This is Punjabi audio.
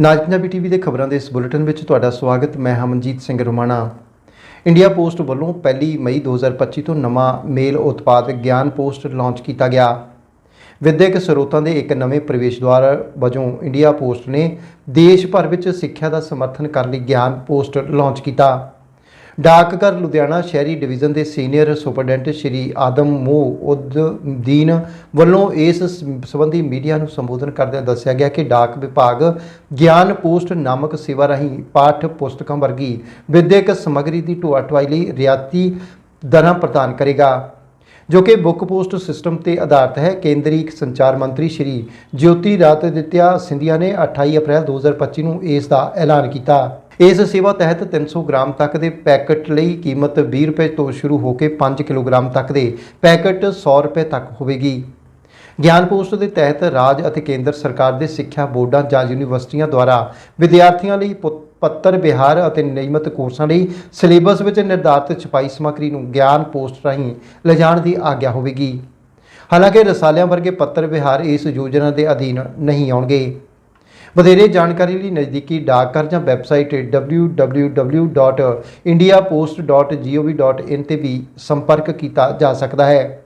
ਨਾਜ ਪੰਜਾਬੀ ਟੀਵੀ ਦੇ ਖਬਰਾਂ ਦੇ ਇਸ ਬੁਲੇਟਿਨ ਵਿੱਚ ਤੁਹਾਡਾ ਸਵਾਗਤ, ਮੈਂ ਹਮਨਜੀਤ ਸਿੰਘ ਰੋਮਾਣਾ। ਇੰਡੀਆ ਪੋਸਟ ਵੱਲੋਂ ਪਹਿਲੀ ਮਈ 2025 ਤੋਂ ਨਵਾਂ ਮੇਲ ਉਤਪਾਦ ਗਿਆਨ ਪੋਸਟ ਲਾਂਚ ਕੀਤਾ ਗਿਆ। ਵਿਦਿਅਕ ਸਰੋਤਾਂ ਦੇ ਇੱਕ ਨਵੇਂ ਪ੍ਰਵੇਸ਼ ਦੁਆਰ ਵਜੋਂ ਇੰਡੀਆ ਪੋਸਟ ਨੇ ਦੇਸ਼ ਭਰ ਵਿੱਚ ਸਿੱਖਿਆ ਦਾ ਸਮਰਥਨ ਕਰਨ ਲਈ ਗਿਆਨ ਪੋਸਟ ਲਾਂਚ ਕੀਤਾ। ਡਾਕਘਰ ਲੁਧਿਆਣਾ ਸ਼ਹਿਰੀ ਡਿਵੀਜ਼ਨ ਦੇ ਸੀਨੀਅਰ ਸੁਪਰਡੈਂਟ ਸ਼੍ਰੀ ਆਦਮ ਮੋਹ ਉਦਦੀਨ ਵੱਲੋਂ ਇਸ ਸੰਬੰਧੀ ਮੀਡੀਆ ਨੂੰ ਸੰਬੋਧਨ ਕਰਦਿਆਂ ਦੱਸਿਆ ਗਿਆ ਕਿ ਡਾਕ ਵਿਭਾਗ ਗਿਆਨ ਪੋਸਟ ਨਾਮਕ ਸੇਵਾ ਰਾਹੀਂ ਪਾਠ ਪੁਸਤਕਾਂ ਵਰਗੀ ਵਿਦਿਅਕ ਸਮੱਗਰੀ ਦੀ ਢੋਆ ਢੁਆਈ ਲਈ ਰਿਆਤੀ ਦਰਾਂ ਪ੍ਰਦਾਨ ਕਰੇਗਾ, ਜੋ ਕਿ ਬੁੱਕ ਪੋਸਟ ਸਿਸਟਮ ਤੇ ਆਧਾਰਿਤ ਹੈ। ਕੇਂਦਰੀ ਸੰਚਾਰ ਮੰਤਰੀ ਸ਼੍ਰੀ ਜੋਤੀ ਰਾਤਿਦਿਤਿਆ ਸਿੰਧੀਆ ਨੇ 28 ਅਪ੍ਰੈਲ 2025 ਨੂੰ ਇਸ ਦਾ ਐਲਾਨ ਕੀਤਾ। ਇਸ ਸੇਵਾ ਤਹਿਤ 300 ਗ੍ਰਾਮ ਤੱਕ ਦੇ ਪੈਕਟ ਲਈ ਕੀਮਤ 20 ਰੁਪਏ ਤੋਂ ਸ਼ੁਰੂ ਹੋ ਕੇ 5 ਕਿਲੋਗ੍ਰਾਮ ਤੱਕ ਦੇ ਪੈਕੇਟ 100 ਰੁਪਏ ਤੱਕ ਹੋਵੇਗੀ। ਗਿਆਨ ਪੋਸਟ ਦੇ ਤਹਿਤ ਰਾਜ ਅਤੇ ਕੇਂਦਰ ਸਰਕਾਰ ਦੇ ਸਿੱਖਿਆ ਬੋਰਡਾਂ ਜਾਂ ਯੂਨੀਵਰਸਿਟੀਆਂ ਦੁਆਰਾ ਵਿਦਿਆਰਥੀਆਂ ਲਈ ਪੁ- ਪੱਤਰ ਵਿਹਾਰ ਅਤੇ ਨਿਯਮਤ ਕੋਰਸਾਂ ਲਈ ਸਿਲੇਬਸ ਵਿੱਚ ਨਿਰਧਾਰਤ ਛਪਾਈ ਸਮੱਗਰੀ ਨੂੰ ਗਿਆਨ ਪੋਸਟ ਰਾਹੀਂ ਲਿਜਾਣ ਦੀ ਆਗਿਆ ਹੋਵੇਗੀ। ਹਾਲਾਂਕਿ ਰਸਾਲਿਆਂ ਵਰਗੇ ਪੱਤਰ ਵਿਹਾਰ ਇਸ ਯੋਜਨਾ ਦੇ ਅਧੀਨ ਨਹੀਂ ਆਉਣਗੇ। ਵਧੇਰੇ ਜਾਣਕਾਰੀ ਲਈ ਨਜ਼ਦੀਕੀ ਡਾਕਘਰ ਜਾਂ ਵੈਬਸਾਈਟ www.indiapost.gov.in ਤੇ ਵੀ ਸੰਪਰਕ ਕੀਤਾ ਜਾ ਸਕਦਾ ਹੈ।